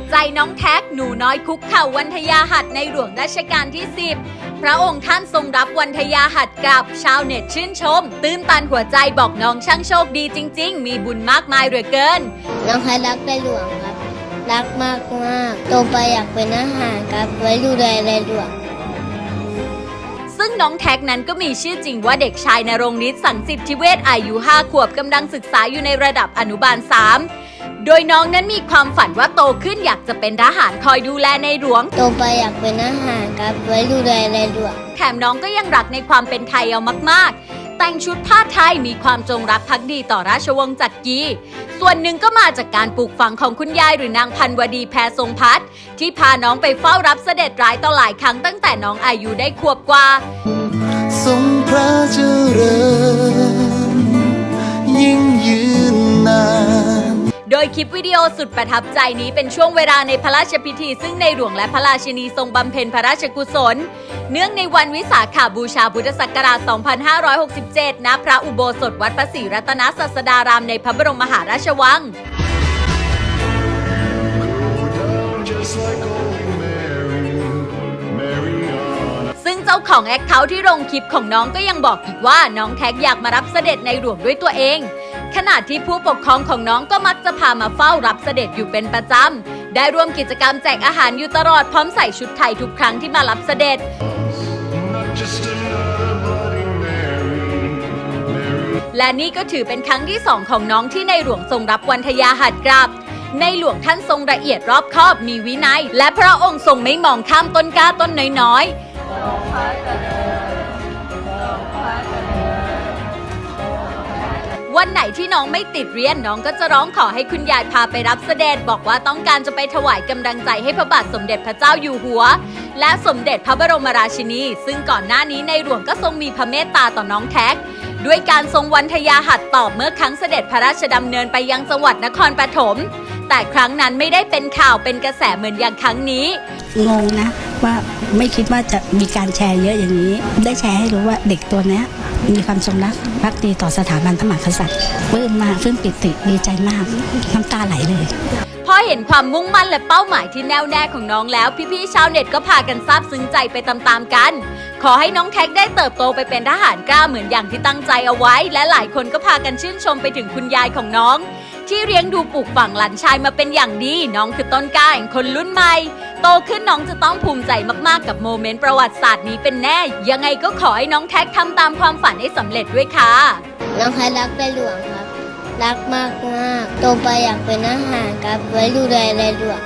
ดใจน้องแท็กหนูน้อยคุกเข่าวันทยาหัดในหลวงรัชกาลที่ 10 พระองค์ท่านทรงรับวันทยาหัดกลับชาวเน็ตชื่นชม ตื้นตันหัวใจบอกน้องช่างโชคดีจริง ๆ มีบุญมากมายเหลือเกิน น้องแพทรักในหลวงครับ รักมากมากๆโตไปอยากเป็นอาหารครับไว้ดูแลในหลวงซึ่งน้องแท็กนั้นก็มีชื่อจริงว่าเด็กชายนรงฤทธิ์สังสิทธิเวศอายุ 5 ขวบกำลังศึกษาอยู่ในระดับอนุบาล 3 โดยน้องนั้นมีความฝันว่าโตขึ้นอยากจะเป็นทหารคอยดูแลในหลวง โตไปอยากเป็นอาหารครับไว้ดูแลในหลวงแถมน้องก็ยังรักในความเป็นไทยเอามาก ๆ แต่งชุดผ้าไทยมีความจงรักภักดีต่อราชวงศ์จักรี ส่วนหนึ่งก็มาจากการปลูกฝังของคุณยายหรือนางพันวดีแพรทรงพัฒน์ที่พาน้องไปเฝ้ารับเสด็จร้ายต่อหลายครั้งตั้งแต่น้องอายุได้ขวบกว่า ทรงพระ ยคลิปวิดีโอสุดประทับใจนี้เป็นช่วงเวลาในพระราชพิธี ซึ่งในหลวงและพระราชินีทรงบำเพ็ญพระราชกุศล เนื่องในวันวิสาขาบูชาพุทธศักราช 2567 ณ พระอุโบสถวัดพระศรีรัตนศาสดารามในพระบรมมหาราชวัง ซึ่งเจ้าของแอคเคาท์ที่ลงคลิปของน้องก็ยังบอกอีกว่าน้องแท็กอยากมารับเสด็จในหลวงด้วยตัวเอง ขณะที่ผู้ปกครองของน้องก็มักจะพามาเฝ้ารับเสด็จอยู่เป็นประจำ ได้ร่วมกิจกรรมแจกอาหารอยู่ตลอดพร้อมใส่ชุดไทยทุกครั้งที่มารับเสด็จ และนี่ก็ถือเป็นครั้งที่สองของน้องที่ในหลวงทรงรับวันทยาหัดกลับ ในหลวงท่านทรงละเอียดรอบคอบมีวินัย และพระองค์ทรงไม่มองข้ามต้นกล้าต้นน้อยๆ วันไหนที่น้องไม่ติดเรียนน้องก็จะร้องขอให้คุณยายพาไปรับเสด็จบอกว่าต้องการจะไปถวายกำลังใจให้พระบาทสมเด็จพระเจ้าอยู่หัว และสมเด็จพระบรมราชินี ซึ่งก่อนหน้านี้ในหลวงก็ทรงมีพระเมตตาต่อน้องแท็ก ด้วยการทรงวันทยาหัดตอบเมื่อครั้งเสด็จพระราชดำเนินไปยังจังหวัดนครปฐมแต่ครั้งนั้นไม่ได้เป็นข่าวเป็นกระแสเหมือนอย่างครั้งนี้งงนะ ว่าไม่คิดว่าจะมีการแชร์เยอะอย่างนี้ ได้แชร์ให้รู้ว่าเด็กตัวนี้มีความจงรักภักดีต่อสถาบันพระมหากษัตริย์ปลื้มมากปลื้มปิติดีใจมากน้ำตาไหลเลยพอเห็นความมุ่งมั่นและเป้าหมายที่แน่วแน่ของน้องแล้ว พี่ๆชาวเน็ตก็พากันซาบซึ้งใจไปตามๆกัน ขอให้น้องแท็กได้เติบโตไปเป็นทหารกล้าเหมือนอย่างที่ตั้งใจเอาไว้ และหลายคนก็พากันชื่นชมไปถึงคุณยายของน้อง ที่เลี้ยงดูปลูกฝังหลานชายมาเป็นอย่างดี น้องคือต้นกล้าแห่งคนรุ่นใหม่ โตขึ้นน้องจะต้องภูมิใจมากๆกับโมเมนต์ประวัติศาสตร์นี้เป็นแน่ ยังไงก็ขอให้น้องแท็กทำตามความฝันให้สำเร็จด้วยค่ะ น้องแท็กรักในหลวงครับ รักมากมากๆโตไปอยากเป็นอาหารครับไว้ดูแลในหลวง